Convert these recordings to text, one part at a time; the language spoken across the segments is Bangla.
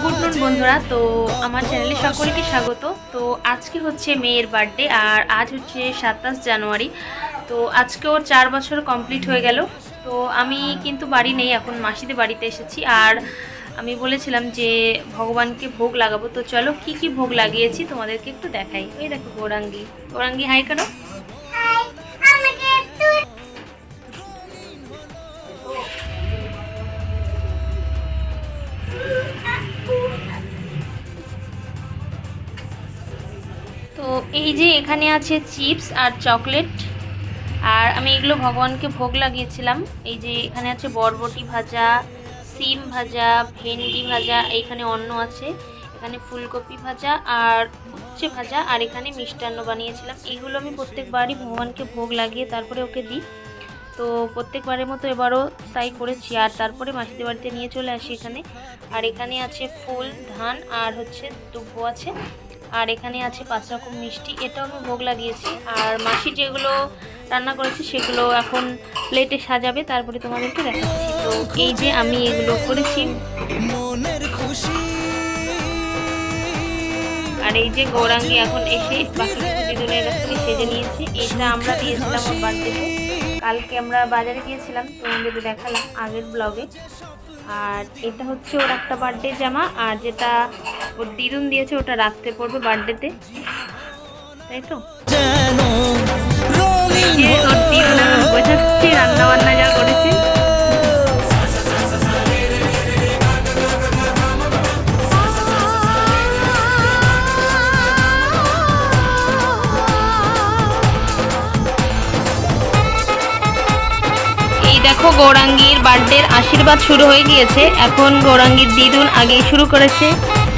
গুড নুন বন্ধুরা। তো আমার চ্যানেলে সকলকে স্বাগত। তো আজকে হচ্ছে মেয়ের বার্থডে আর আজ হচ্ছে সাতাশ জানুয়ারি। তো আজকে ওর চার বছর কমপ্লিট হয়ে গেল। তো আমি কিন্তু বাড়ি নেই, এখন মাসিদের বাড়িতে এসেছি। আর আমি বলেছিলাম যে ভগবানকে ভোগ লাগাবো। তো চলো কি কি ভোগ লাগিয়েছি তোমাদেরকে একটু দেখাই। ওই দেখো গৌরাঙ্গি। গৌরাঙ্গি হাই করো এই যে এখানে আছে চিপস আর চকলেট। আর আমি এগুলো ভগবানকে ভোগ লাগিয়েছিলাম। এই যে এখানে আছে বরবটি ভাজা, সিম ভাজা, ভেন্ডি ভাজা, এইখানে অন্ন আছে। এখানে ফুলকপি ভাজা আর উচ্ছে ভাজা আর এখানে মিষ্টান্ন বানিয়েছিলাম। এইগুলো আমি প্রত্যেকবারই ভগবানকে ভোগ লাগিয়ে তারপরে ওকে দিই। তো প্রত্যেকবারের মতো এবারও তাই করেছি। আর তারপরে মাসিদের বাড়িতে নিয়ে চলে আসি এখানে। আর এখানে আছে ফুল, ধান আর হচ্ছে দুব্ব আছে। আর এখানে আছে পাঁচ রকম মিষ্টি। এটাও আমি ভোগ লাগিয়েছি। আর মাসি যেগুলো রান্না করেছি সেগুলো এখন প্লেটে সাজাবে, তারপরে তোমাদেরকে দেখাচ্ছি। তো এই যে আমি এগুলো করেছি। আর এই যে গৌরাঙ্গি এখন এসে বাকিটুকু দিদুনের কাছ থেকে সেজে নিয়েছে। এটা আমরা দিয়েছিলাম ওর বার্থডেতে কালকে আমরা বাজারে গিয়েছিলাম তোমাদের দেখালাম আগের ব্লগে আর এটা হচ্ছে ওর একটা বার্থডে জামা। আর যেটা ওর দিদুন দিয়েছে ওটা রাখতে পড়বে বার্থডেতে। তাই তো? যেন এই রঙিন যে ওর দিদুন আমি বোঝাচ্ছি রান্না বান্না যা করেছে। এই দেখো গৌরাঙ্গীর বার্থডের আশীর্বাদ শুরু হয়ে গিয়েছে। এখন গৌরাঙ্গীর দিদুন আগেই শুরু করেছে।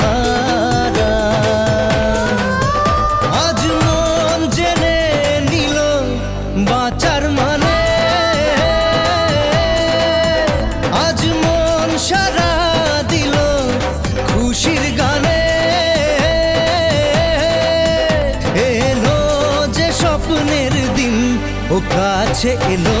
হারা। জেনে মানে। সারা দিল খুশির গানে। এলো যে দিন ও কাছে এলো।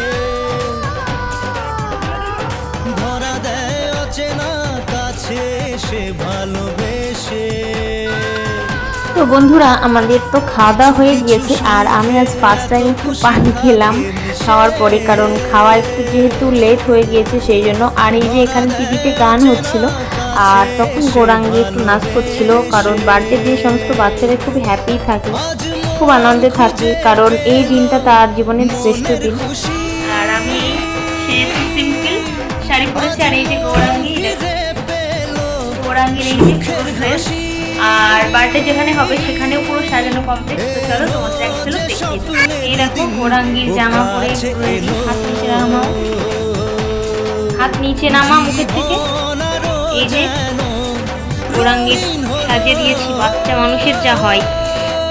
তো বন্ধুরা, আমাদের তো খাওয়া দাওয়া হয়ে গিয়েছে, আর আমি আজ ফার্স্ট টাইম একটু পানি খেলাম খাওয়ার পরে, কারণ খাওয়া একটু যেহেতু লেট হয়ে গিয়েছে, সেই জন্য। আর এই যে এখানে টিভিতে গান হচ্ছিল, আর তখন গোরাঙ্গি একটু নাচ করছিল, কারণ বার্থডে দিয়ে সমস্ত বাচ্চারা খুব হ্যাপি থাকে, খুব আনন্দে থাকে, কারণ এই দিনটা তার জীবনের শ্রেষ্ঠ দিন। আর এই যে গৌরাঙ্গি গৌরাঙ্গির এই যে আর বার্থডে যেখানে হবে, সেখানেও পুরো সাজানো কমপ্লিট তো চলো, তোমাদের এক ঝলক দেখিয়ে। এই দেখো জামা পরে হাত নিচে নামা। হাত নিচে নামা মুখের থেকে। এই যে গৌরাঙ্গির সাজিয়ে দিয়েছি, বাচ্চা মানুষের যা হয়।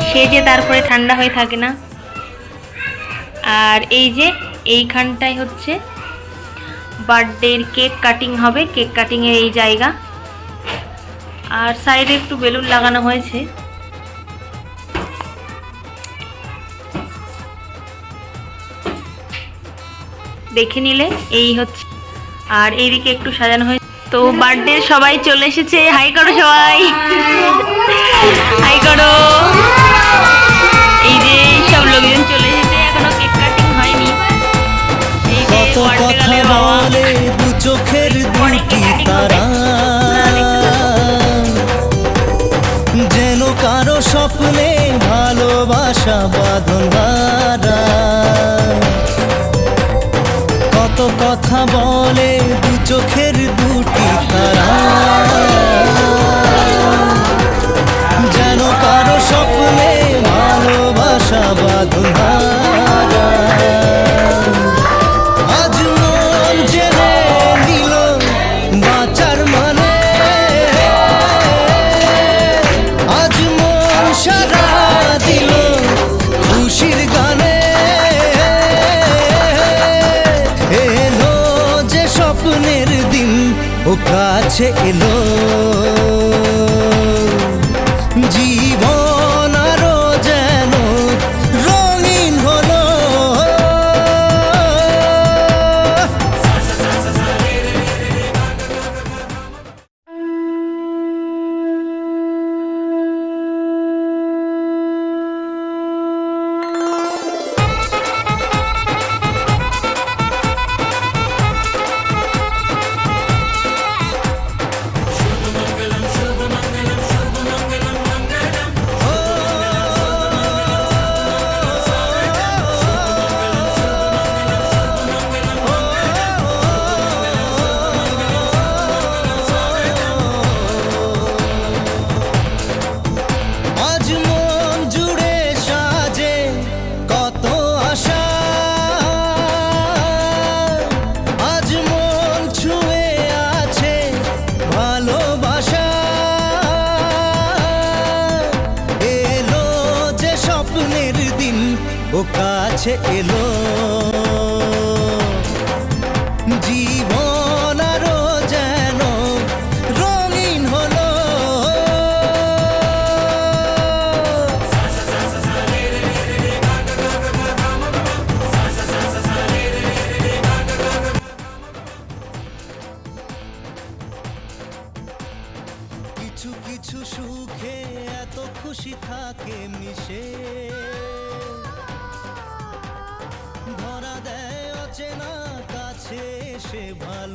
সে যে তারপরে ঠান্ডা হয়ে থাকে না। আর এই যে এইখানটাই হচ্ছে বার্থডের কেক কাটিং হবে, কেক কাটিংয়ের এই জায়গা। আর সাইডে একটু বেলুন লাগানো হয়েছে। দেখে নিলে, এই হচ্ছে। আর এইদিকে একটু সাজানো হয়েছে। তো বার্থডে সবাই চলে এসেছে। হাই করো সবাই। ভালোবাসা বাঁধন কত কথা বলে দু চোখের কাছে এলো ও কাছে এলো।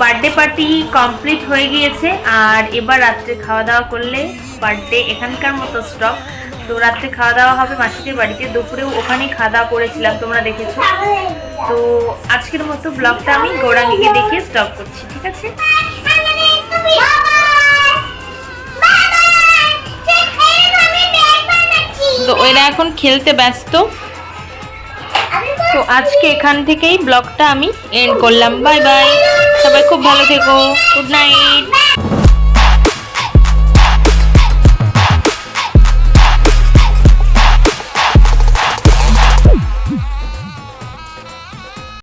বার্থডে পার্টি কমপ্লিট হয়ে গিয়েছে, আর এবার রাত্রে খাওয়া দাওয়া করলে বার্থডে এখানকার মতো স্টক তো রাত্রে খাওয়া দাওয়া হবে মাসিদের বাড়িতে, দুপুরেও ওখানেই খাওয়া দাওয়া করেছিলাম, তোমরা দেখেছ। তো আজকের মতো ব্লগটা আমি গৌরাঙ্গিকে দেখিয়ে স্টক করছি, ঠিক আছে? তো এরা এখন খেলতে ব্যস্ত। তো আজকে এখান থেকেই ব্লগটা আমি এন্ড করলাম। বাই বাই সবাই খুব ভালো থেকো। Good night